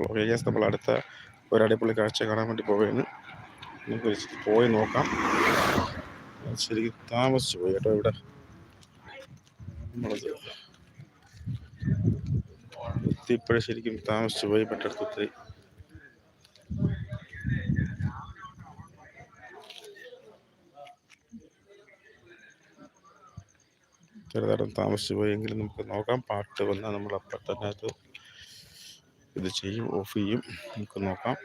അപ്പോൾ okay gas നമ്മൾ അടുത്ത ഒരു അടിപൊളി കാഴ്ച കാണാൻ വേണ്ടി പോവുകയാണ്. നമുക്ക് പോയി നോക്കാം. ശരിക്കും താമസിച്ചു പോയി കേട്ടോ ഇവിടെ. ഇപ്പോഴും ശരിക്കും താമസിച്ചു പോയി പെട്ടെടുത്ത് ഒത്തിരി ചെറുതായിട്ടും താമസിച്ചു പോയെങ്കിലും നമുക്ക് നോക്കാം. പാട്ട് വന്നാൽ നമ്മൾ അപ്പം തന്നെ അത് ഇത് ചെയ്യും ഓഫ് ചെയ്യും നമുക്ക് നോക്കാം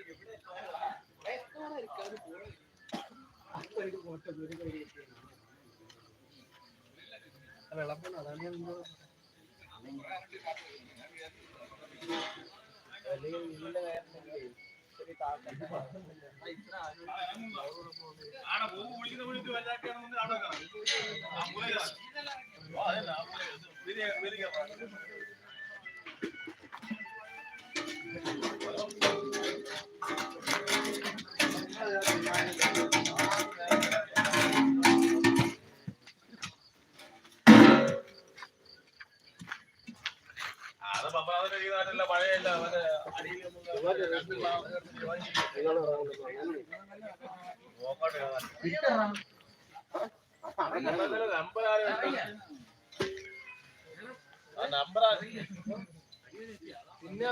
നമ്പർ പിന്നെ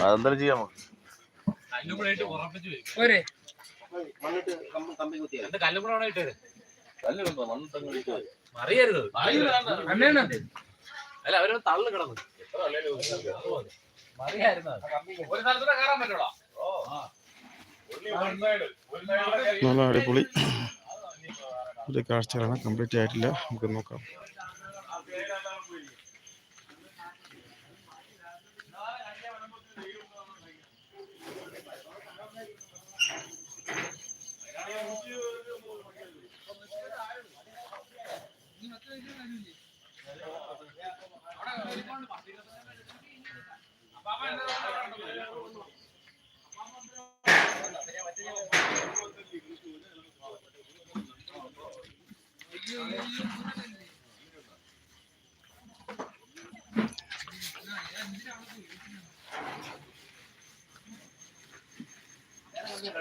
അതെന്തായാലും ചെയ്യാമോ അറിയരുത് അല്ല അവർ തള്ളു കിടന്നു മറിയായിരുന്നു ഒരു സ്ഥലത്തൂടെ കയറാൻ പറ്റൂടാ നല്ല അടിപൊളി. ഒരു കാഴ്ചകളാണ് കംപ്ലീറ്റ് ആയിട്ടില്ല. നമുക്ക് നോക്കാം.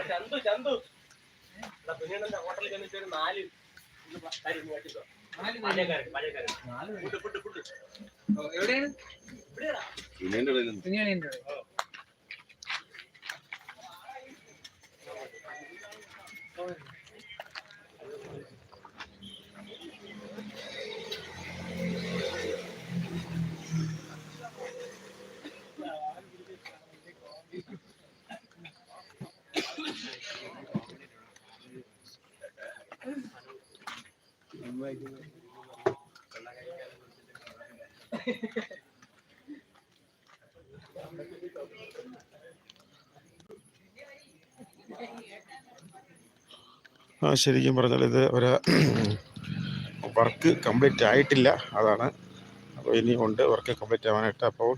ചന്തു ചന്തു കുഞ്ഞണ്ണന്റെ ഹോട്ടലിൽ ചെന്നിട്ട് ഒരു നാല് കാര്യം ഫുഡ്. എവിടെയാണ് ആ ശരിക്കും പറഞ്ഞാൽ ഇത് ഒരു വർക്ക് കംപ്ലീറ്റ് ആയിട്ടില്ല അതാണ്. അപ്പോൾ ഇനിയും ഉണ്ട് വർക്ക് കംപ്ലീറ്റ് ആവാനായിട്ട്. അപ്പോൾ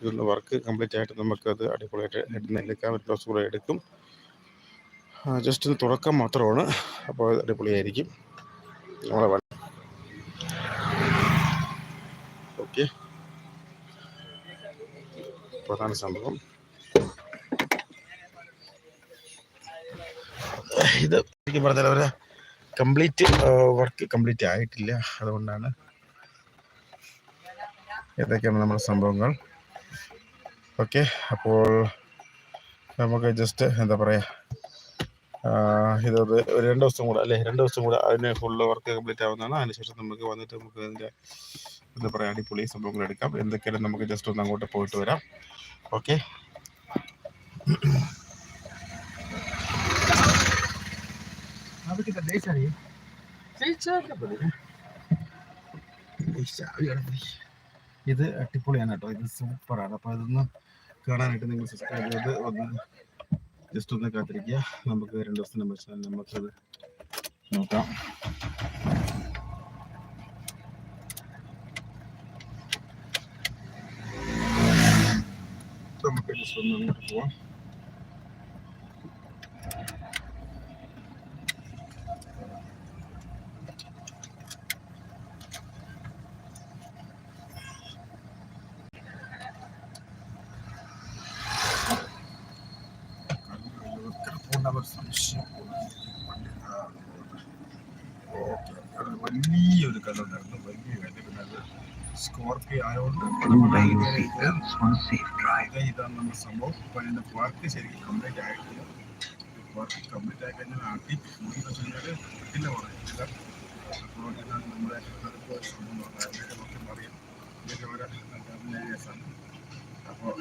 ഇതൊന്ന് വർക്ക് കംപ്ലീറ്റ് ആയിട്ട് നമുക്കത് അടിപൊളിയായിട്ട് എടുക്കാൻ കൂടെ എടുക്കും. ജസ്റ്റ് ഒന്ന് തുടക്കം മാത്രമാണ്. അപ്പോൾ അടിപൊളിയായിരിക്കും. നമ്മളെ വണ്ടി ഓക്കെ. പ്രധാന സംഭവം. ഇത് ശരിക്കും പറഞ്ഞാൽ അവരെ കംപ്ലീറ്റ് വർക്ക് കംപ്ലീറ്റ് ആയിട്ടില്ല. അതുകൊണ്ടാണ് ഇതൊക്കെയാണ് നമ്മുടെ സംഭവങ്ങൾ. ഓക്കെ. അപ്പോൾ നമുക്ക് ജസ്റ്റ് എന്താ പറയുക ഇതത് ഒരു രണ്ട് ദിവസം കൂടെ അല്ലേ? രണ്ട് ദിവസം കൂടെ അതിന് ഫുള്ള് വർക്ക് കംപ്ലീറ്റ് ആവുന്നതാണ്. അതിനുശേഷം നമുക്ക് വന്നിട്ട് നമുക്ക് അതിന്റെ എന്താ പറയുക അടിപൊളി സംഭവങ്ങൾ എടുക്കാം. എന്തൊക്കെയാണ് നമുക്ക് ജസ്റ്റ് ഒന്ന് അങ്ങോട്ട് പോയിട്ട് വരാം. ഓക്കെ ഇത് അടിപൊളിയാണ് കേട്ടോ. ഇത് സൂപ്പറാണ് അപ്പോൾ ഇതൊന്ന് കാണാനായിട്ട് നിങ്ങൾ സബ്സ്ക്രൈബ് ചെയ്ത് ഒന്ന് ജസ്റ്റ് ഒന്ന് കാത്തിരിക്കുക നമുക്ക് രണ്ട് ദിവസത്തിന് വെച്ചാൽ നമുക്കത് നോക്കാം നമുക്ക് ജസ്റ്റ് ഒന്ന് അങ്ങോട്ട് പോവാം ഒരു സംശയം ഓക്കെ അത് വലിയൊരു കല്ലുണ്ടായിരുന്നു വലിയ കല്ല് പിന്നെ അത് സ്കോർപ്പിയോ ആയതുകൊണ്ട് ഇതാണ് നമ്മുടെ സംഭവം. ഇപ്പൊ അതിന്റെ വർക്ക് ശരിക്കും കംപ്ലീറ്റ് ആയിട്ടില്ല. വർക്ക് കംപ്ലീറ്റ് ആയി കഴിഞ്ഞാൽ ആട്ടി എന്ന് വെച്ച് കഴിഞ്ഞാൽ പിന്നെ പറയുന്നില്ല അപ്പോൾ ഇതാണ് നമ്മുടെ അടുത്ത സംഭവം. അതിനൊക്കെ അറിയാം ഇതൊക്കെ ഓരോ ഏരിയാസാണ് അപ്പോൾ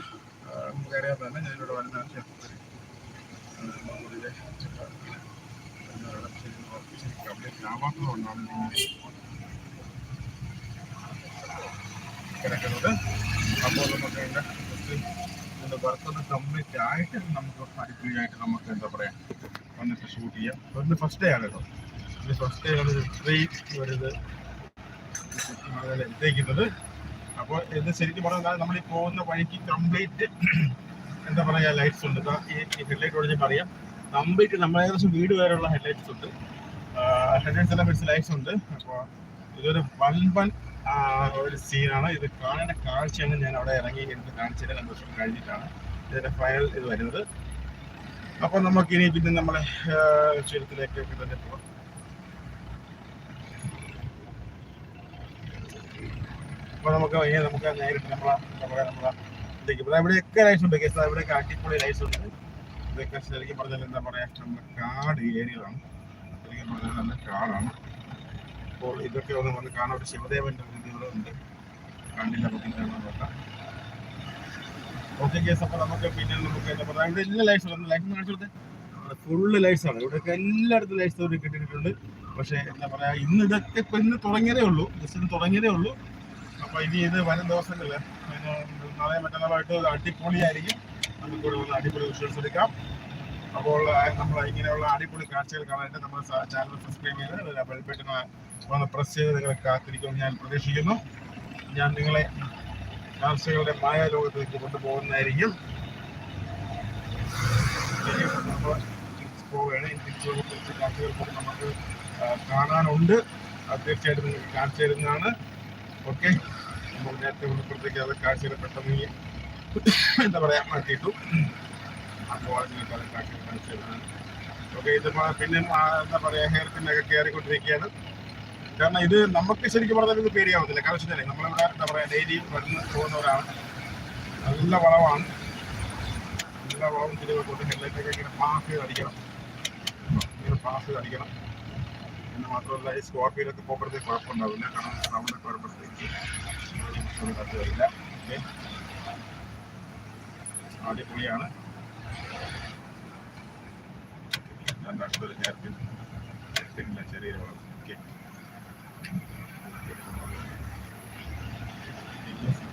നമുക്കറിയാൻ തന്നെ ഞാനിവിടെ വരുന്ന ക്ഷേത്രത്തിൽ ഇങ്ങനെ കിടക്കുന്നത് അപ്പോൾ നമുക്ക് അതിന്റെ ഇതിന്റെ വർക്കൊന്ന് കംപ്ലീറ്റ് ആയിട്ട് നമുക്ക് അടിപൊളിയായിട്ട് നമുക്ക് എന്താ പറയുക വന്നിട്ട് ഷൂട്ട് ചെയ്യാം ഒന്ന് ഫസ്റ്റ് ഡേ ആണ് കേട്ടോ ഇത് ഫസ്റ്റ് ഡേ ആണ് ഇത്രയും ഒരു ഇത് എത്തിക്കുന്നത് അപ്പോൾ ഇത് ശരിക്കും പറഞ്ഞാൽ നമ്മൾ ഈ പോകുന്ന വഴിക്ക് കംപ്ലീറ്റ് എന്താ പറയുക ലൈറ്റ്സ് ഉണ്ട് ഈ ഹെഡ്ലൈറ്റ് ഓടിച്ച് അറിയാം കംപ്ലീറ്റ് നമ്മൾ ഏകദേശം വീട് വരെയുള്ള ഹെഡ്ലൈറ്റ്സ് ഉണ്ട് ഹെഡ്ലൈറ്റ്സ് എല്ലാം ലൈറ്റ്സ് ഉണ്ട്. അപ്പോൾ ഇതൊരു വൺ വൺ ഒരു സീനാണ് ഇത് കാണേണ്ട കാഴ്ചയാണ് ഞാൻ അവിടെ ഇറങ്ങി എനിക്ക് കാണിച്ചത് രണ്ട് വർഷം കഴിഞ്ഞിട്ടാണ് ഇതിന്റെ ഫൈനൽ ഇത് വരുന്നത്. അപ്പോൾ നമുക്കിനി പിന്നെ നമ്മളെ ചുരത്തിലേക്ക് തന്നെ പോകാം അപ്പോൾ നമുക്ക് ഇനി നമുക്ക് നേരിട്ട് നമ്മളെ നമ്മളെ നമ്മളെ ഇതിലേക്ക് ഇവിടെ ഇവിടെയൊക്കെ ലൈസ് ഉണ്ട് കേസ് ഇവിടെയൊക്കെ അടിപൊളി ലൈസ് ഉണ്ട്. ഇതൊക്കെ ശരിക്കും പറഞ്ഞാൽ എന്താ പറയുക നമ്മുടെ കാട് ഏരിയകളാണ് ശരിക്കും പറഞ്ഞാൽ നല്ല കാടാണ് അപ്പോൾ ഇതൊക്കെ ഒന്ന് വന്ന് കാണാൻ ഒരു ശിവദേവന്റെ ഒരു ഉണ്ട്. കണ്ടില്ല പറ്റില്ല ഓക്കെ കേസ് അപ്പോൾ നമുക്ക് പിന്നെ നമുക്ക് എന്താ പറയുക ഇവിടെ എല്ലാ ലൈറ്റ്സും ലൈറ്റ് കാണിച്ചു കൊടുത്തേ. ഫുള്ള് ലൈറ്റ്സാണ് ഇവിടെയൊക്കെ എല്ലായിടത്തും ലൈറ്റ്സ് ഇവിടെ കിട്ടിയിട്ടുണ്ട്. പക്ഷേ എന്താ പറയാ ഇന്ന് ഇതൊക്കെ ഇപ്പൊ ഇന്ന് തുടങ്ങിയതേ ഉള്ളൂ. ജസ്റ്റ് ഇന്ന് തുടങ്ങിയതേ ഉള്ളൂ. അപ്പോൾ ഇനി ഇത് വരും ദിവസങ്ങളിൽ നാളെ മറ്റന്നാളായിട്ട് അടിപൊളിയായിരിക്കും. നമുക്ക് വന്ന് അടിപൊളി വിഷ്വൽസ് എടുക്കാം. അപ്പോൾ നമ്മൾ ഇങ്ങനെയുള്ള അടിപൊളി കാഴ്ചകൾ കാണാനായിട്ട് നമ്മുടെ ചാനൽ സബ്സ്ക്രൈബ് ചെയ്ത് ബെൽ ബട്ടൺ ഒന്ന് പ്രസ് ചെയ്ത് നിങ്ങളെ കാത്തിരിക്കുമെന്ന് ഞാൻ പ്രതീക്ഷിക്കുന്നു. ഞാൻ നിങ്ങളെ കാഴ്ചകളുടെ മായ ലോകത്തേക്ക് കൊണ്ടുപോകുന്നതായിരിക്കും കുറച്ച് കാണാനുണ്ട്. തീർച്ചയായിട്ടും നിങ്ങൾക്ക് കാണിച്ചു തരുന്നതാണ് ഓക്കെ. നമ്മൾ നേരത്തെ ഉൾപ്പെടുത്തേക്ക് അത് കാഴ്ചയിൽ പെട്ടെന്ന് എന്താ പറയാ മാറ്റിയിട്ടു. കാണിച്ചു തരുന്നതാണ് ഓക്കെ ഇത് പിന്നെ എന്താ പറയാ ഹെയർ പിന്നൊക്കെ കയറിക്കൊണ്ടിരിക്കുകയാണ്. കാരണം ഇത് നമുക്ക് ശരിക്കും പറഞ്ഞാൽ ഇത് പേടിയാവത്തില്ല. കാരണം നമ്മളിവിടെ എന്താ പറയാ ഡെയിലി വരുന്ന പോകുന്നവരാണ്. നല്ല വളവാണ്. നല്ല വളവും തിരികെ കൊണ്ട് ഹെഡ്ലൈറ്റൊക്കെ ഇങ്ങനെ പാസ് ചെയ്ത് അടിക്കണം. ഇങ്ങനെ പാസ് ചെയ്ത് അടിക്കണം. പിന്നെ മാത്രമല്ല ഈ സ്കോർപ്പിയിലൊക്കെ പോകുമ്പോഴത്തേക്ക് കുഴപ്പമുണ്ടാവില്ല. കാരണം സൗണ്ട് ഒക്കെ വരുമ്പോഴത്തേക്ക് കത്ത് വരില്ല ഓക്കെ. അടിപൊളിയാണ്. രണ്ടാമതൊരു ഹെയർ പിൻ പിന്നെ ചെറിയ ഓക്കെ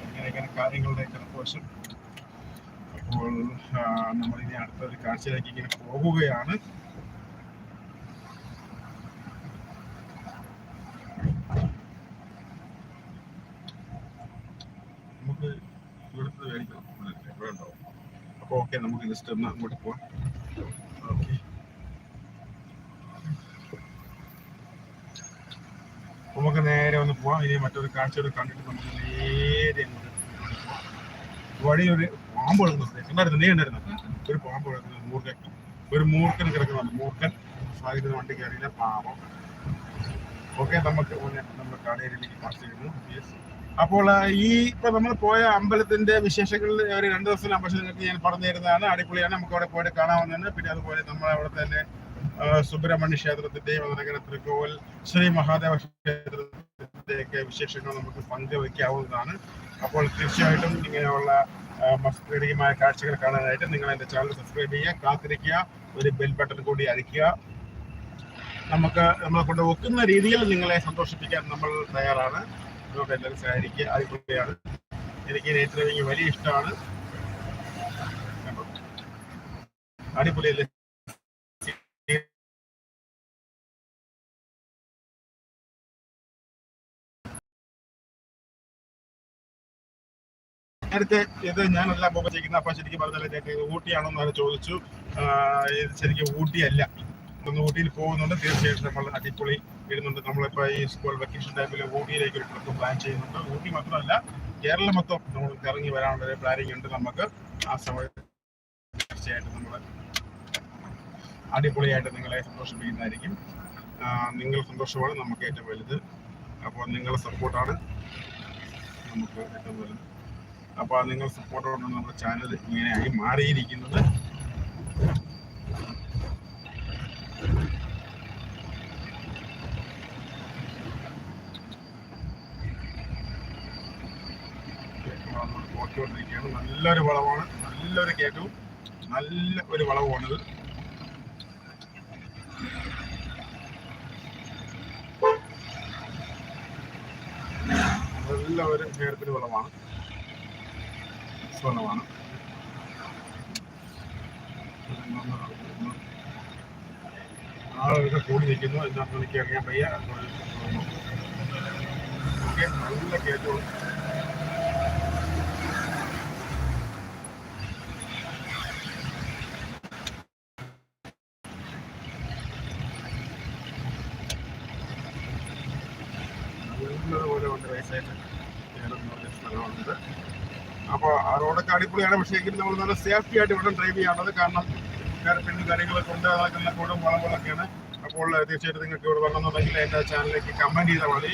ഇങ്ങനെയൊക്കെ കാര്യങ്ങളുടെ വശം അപ്പോൾ നമ്മളിനി അടുത്തൊരു കാഴ്ചയിലേക്ക് ഇങ്ങനെ പോകുകയാണ് നമുക്ക് ഇവിടുത്തെ മേടിക്കണം ഇവിടെ ഉണ്ടാവും അപ്പോൾ ഓക്കെ നമുക്ക് ജസ്റ്റ് ഒന്ന് അങ്ങോട്ട് പോവാം നമുക്ക് നേരെ ഒന്ന് പോവാം. ഇനി മറ്റൊരു കാഴ്ചയോട് കണ്ടിട്ട് നമുക്ക് നേരെ വഴിയൊരു പാമ്പ് കിടക്കുന്നുണ്ട് ഉണ്ടായിരുന്നു നീ ഉണ്ടായിരുന്നു ഒരു പാമ്പ് കിടക്കുന്നു മൂർഖൻ. ഒരു മൂർഖൻ കിടക്കുന്നുണ്ട്. മൂർഖൻ. സാഹിത്യ വണ്ടി കയറിയില്ല പാപം ഓക്കെ നമുക്ക് നമ്മുടെ കടയിലേക്ക് പാസ് ചെയ്യുന്നു. അപ്പോൾ ഈ ഇപ്പൊ നമ്മൾ പോയ അമ്പലത്തിന്റെ വിശേഷങ്ങളിൽ ഒരു രണ്ട് ദിവസം അമ്പലത്തിൽ ഞാൻ പറഞ്ഞു തരുന്നതാണ് അടിപൊളിയാണ്. നമുക്ക് അവിടെ പോയിട്ട് കാണാവുന്നതാണ്. പിന്നെ അതുപോലെ നമ്മൾ അവിടെ തന്നെ സുബ്രഹ്മണ്യ ക്ഷേത്രത്തിന്റെയും അതുപോലെ തൃക്കോവൽ ശ്രീ മഹാദേവ ക്ഷേത്രത്തിന്റെയൊക്കെ വിശേഷങ്ങൾ നമുക്ക് പങ്കുവെക്കാവുന്നതാണ്. അപ്പോൾ തീർച്ചയായിട്ടും ഇങ്ങനെയുള്ള മസ്തീയമായ കാഴ്ചകൾ കാണാനായിട്ട് നിങ്ങൾ എന്റെ ചാനൽ സബ്സ്ക്രൈബ് ചെയ്യുക കാത്തിരിക്കുക ഒരു ബെൽ ബട്ടൺ കൂടി അടിക്കുക. നമുക്ക് നമ്മളെ കൊണ്ട് ഒക്കുന്ന രീതിയിൽ നിങ്ങളെ സന്തോഷിപ്പിക്കാൻ നമ്മൾ തയ്യാറാണ്. അതുകൊണ്ട് എല്ലാവരും സഹായിക്കുക അതിപ്പോഴാണ് എനിക്ക് നേത്രവിങ് വലിയ ഇഷ്ടമാണ്? അടിപൊളിയല്ലേ? നേരത്തെ ഇത് ഞാനല്ല പോകുമ്പോൾ ചെയ്യുന്ന അപ്പൊ ശരിക്കും പറഞ്ഞാൽ ഊട്ടിയാണോ എന്ന് ചോദിച്ചു. ഇത് ശരിക്കും ഊട്ടിയല്ല. ഒന്ന് ഊട്ടിയിൽ പോകുന്നുണ്ട്. തീർച്ചയായിട്ടും നമ്മൾ അടിപൊളി ഇടുന്നുണ്ട്. നമ്മളിപ്പോൾ ഈ സ്കൂൾ വെക്കേഷൻ ടൈമിൽ ഊട്ടിയിലേക്ക് ഒരു ട്രിപ്പ് പ്ലാൻ ചെയ്യുന്നുണ്ട്. ഊട്ടി മാത്രമല്ല കേരളം മൊത്തം നമ്മൾ ഇറങ്ങി വരാനുള്ള ഒരു പ്ലാനിങ് ഉണ്ട് നമുക്ക്. ആ സമയത്ത് തീർച്ചയായിട്ടും നമ്മൾ അടിപൊളിയായിട്ട് നിങ്ങളെ സന്തോഷിപ്പിക്കുന്നതായിരിക്കും. നിങ്ങൾ സന്തോഷമാണ് നമുക്ക് ഏറ്റവും വലുത്. അപ്പോൾ നിങ്ങളുടെ സപ്പോർട്ടാണ് നമുക്ക് ഏറ്റവും വലുത്. അപ്പോൾ നിങ്ങൾ സപ്പോർട്ടോടാണ് നമ്മുടെ ചാനൽ ഇങ്ങനെയായി മാറിയിരിക്കുന്നത്. നല്ലൊരു വളവാണ്. നല്ലൊരു കയറ്റവും നല്ല ഒരു വളവുമാണിത് നല്ല ഒരു കേരളത്തിന് വളമാണ് സ്വന്തമാണ് ആളുകളൊക്കെ കൂടി നിൽക്കുന്നു എന്താണെന്ന് എനിക്ക് അറിയാൻ വയ്യ ഓക്കെ നല്ല കയറ്റവും അടിപൊളിയാണ്. പക്ഷേ എങ്കിലും നമ്മൾ നല്ല സേഫ്റ്റി ആയിട്ട് വേണം ഡ്രൈവ് ചെയ്യാനുള്ളത്. കാരണം പിന്നെ കാര്യങ്ങളൊക്കെ ഉണ്ട്. അതൊക്കെ കൂടും വളങ്ങളൊക്കെയാണ് അപ്പോൾ തീർച്ചയായിട്ടും നിങ്ങൾക്ക് ഇവിടെ വരണമെന്നുണ്ടെങ്കിൽ എന്റെ ചാനലിലേക്ക് കമന്റ് ചെയ്താൽ മതി.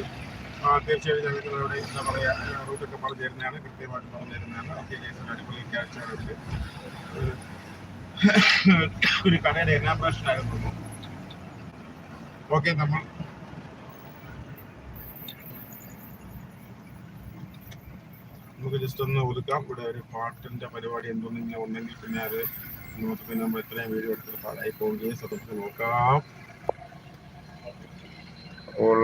തീർച്ചയായിട്ടും ഞാൻ ഇവിടെ എന്താ പറയുക റൂട്ടൊക്കെ പറഞ്ഞു തരുന്നതാണ്. കൃത്യമായിട്ട് പറഞ്ഞു തരുന്നതാണ്. ഓക്കെ അടിപൊളി ക്യാഷ് ഒരു കടയുടെ എന്നാ പ്രശ്നമായിരുന്നു ഓക്കെ നമ്മൾ നമുക്ക് ജസ്റ്റ് ഒന്ന് ഒതുക്കാം. ഇവിടെ ഒരു പാട്ടിന്റെ പരിപാടി എന്തെങ്കിലും ഉണ്ടെങ്കിൽ പിന്നെ അത് നമുക്ക് പിന്നെ നമ്മൾ എത്രയും വീഡിയോ എടുത്തിട്ട് പാടായി പോവുകയും സത്യത്തിൽ നോക്കാം. അപ്പോൾ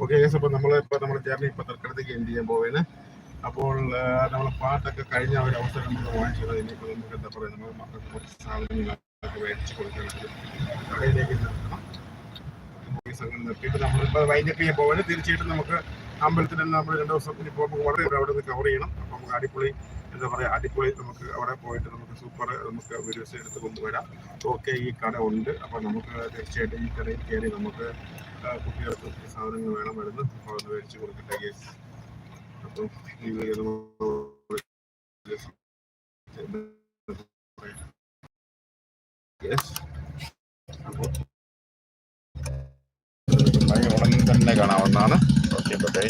ഓക്കെ ഗൈസ് അപ്പോൾ നമ്മൾ ഇപ്പോൾ നമ്മുടെ ജേർണി ഇപ്പോൾ തൽക്കാലത്തേക്ക് എൻഡ് ചെയ്യാൻ പോവുകയാണ് അപ്പോൾ നമ്മൾ പാട്ടൊക്കെ കഴിഞ്ഞ ഒരു അവസരം നമ്മൾ വാങ്ങിച്ചത് ഇനിയിപ്പോൾ നമുക്ക് എന്താ പറയുക നമ്മൾ മക്കൾക്ക് കുറച്ച് സാധനങ്ങളൊക്കെ മേടിച്ച് കൊടുക്കാനായിട്ട് കടയിലേക്ക് നിർത്തണം നിർത്തിയിട്ട് നമ്മളിപ്പോൾ വൈൻഡപ്പ് ചെയ്യാൻ പോവാണ്. തീർച്ചയായിട്ടും നമുക്ക് അമ്പലത്തിൽ തന്നെ നമ്മൾ രണ്ട് ദിവസം പോകുമ്പോൾ വളരെ അവിടെ നിന്ന് കവർ ചെയ്യണം. അപ്പം നമുക്ക് അടിപൊളി എന്താ പറയുക അടിപൊളി നമുക്ക് അവിടെ പോയിട്ട് നമുക്ക് സൂപ്പർ നമുക്ക് വീഡിയോസ് എടുത്ത് കൊണ്ടുവരാം. ഓക്കെ ഈ കട ഉണ്ട്. അപ്പോൾ നമുക്ക് തീർച്ചയായിട്ടും ഈ കടയിൽ കയറി നമുക്ക് കുട്ടികൾക്ക് സാധനങ്ങൾ വേണം വരുന്നത്. അപ്പോൾ അത് മേടിച്ച് കൊടുക്കട്ടെ ഗേസ് അപ്പം ഈ ഉടനെ തന്നെ കാണാവുന്നതാണ്. Okay bye